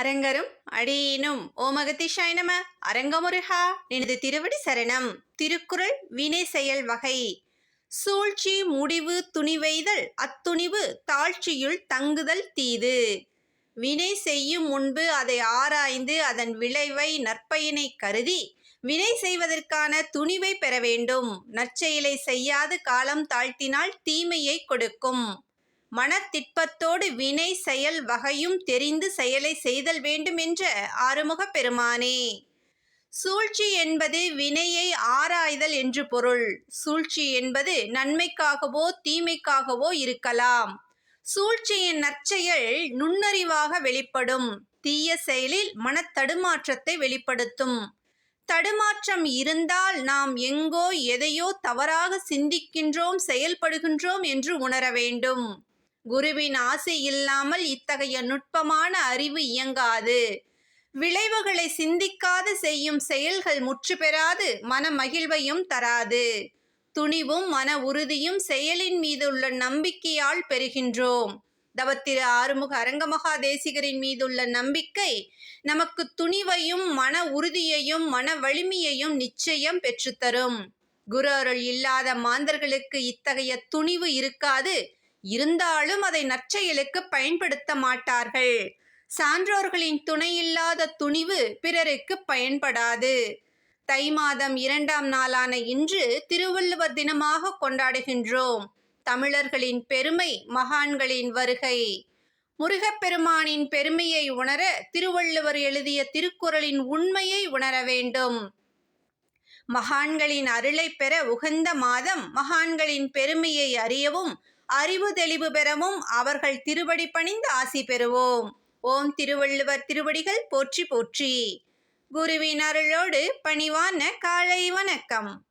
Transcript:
அரங்கரும் அடியினும். ஓமகதிஷாய் நம. அரங்கமுருகா எனது திருவடி சரணம். திருக்குறள் வினை செயல் வகை. சூழ்ச்சி முடிவு துணிவைதல் அத்துணிவு தாழ்ச்சியுள் தங்குதல் தீது. வினை செய்யும் முன்பு அதை ஆராய்ந்து அதன் விளைவை நற்பயனை கருதி வினை செய்வதற்கான துணிவை பெற வேண்டும். நற்செயலை செய்யாது காலம் தாழ்த்தினால் தீமையை கொடுக்கும். மனத்திட்பத்தோடு வினை செயல் வகையும் தெரிந்து செயலை செய்தல் வேண்டும் என்ற ஆறுமுகப் பெருமானே. சூழ்ச்சி என்பது வினையை ஆராய்தல் என்று பொருள். சூழ்ச்சி என்பது நன்மைக்காகவோ தீமைக்காகவோ இருக்கலாம். சூழ்ச்சியின் நற்செயல் நுண்ணறிவாக வெளிப்படும். தீய செயலில் மனத்தடுமாற்றத்தை வெளிப்படுத்தும். தடுமாற்றம் இருந்தால் நாம் எங்கோ எதையோ தவறாக சிந்திக்கின்றோம் செயல்படுகின்றோம் என்று உணர வேண்டும். குருவின் ஆசை இல்லாமல் இத்தகைய நுட்பமான அறிவு இயங்காது. விளைவுகளை சிந்திக்காது செய்யும் செயல்கள் முற்று பெறாது மன மகிழ்வையும் தராது. துணிவும் மன உறுதியும் செயலின் மீதுள்ள நம்பிக்கையால் பெறுகின்றோம். தவத்திரு ஆறுமுக அரங்கமகா தேசிகரின் மீதுள்ள நம்பிக்கை நமக்கு துணிவையும் மன உறுதியையும் மன வலிமையையும் நிச்சயம் பெற்றுத்தரும். குரு அருள் இல்லாத மாந்தர்களுக்கு இத்தகைய துணிவு இருக்காது இருந்தாலும் அதை நற்செயலுக்கு பயன்படுத்த மாட்டார்கள். சான்றோர்களின் துணையில்லாத துணிவு பிறருக்கு பயன்படாது. தை மாதம் இரண்டாம் நாளான இன்று திருவள்ளுவர் தினமாக கொண்டாடுகின்றோம். தமிழர்களின் பெருமை மகான்களின் வருகை. முருகப்பெருமானின் பெருமையை உணர திருவள்ளுவர் எழுதிய திருக்குறளின் உண்மையை உணர வேண்டும். மகான்களின் அருளை பெற உகந்த மாதம் மகான்களின் பெருமையை அறியவும் அறிவு தெளிவு பெறவும் அவர்கள் திருவடி பணிந்து ஆசி பெறுவோம். ஓம் திருவள்ளுவர் திருவடிகள் போற்றி போற்றி. குருவின் அருளோடு பணிவான காலை வணக்கம்.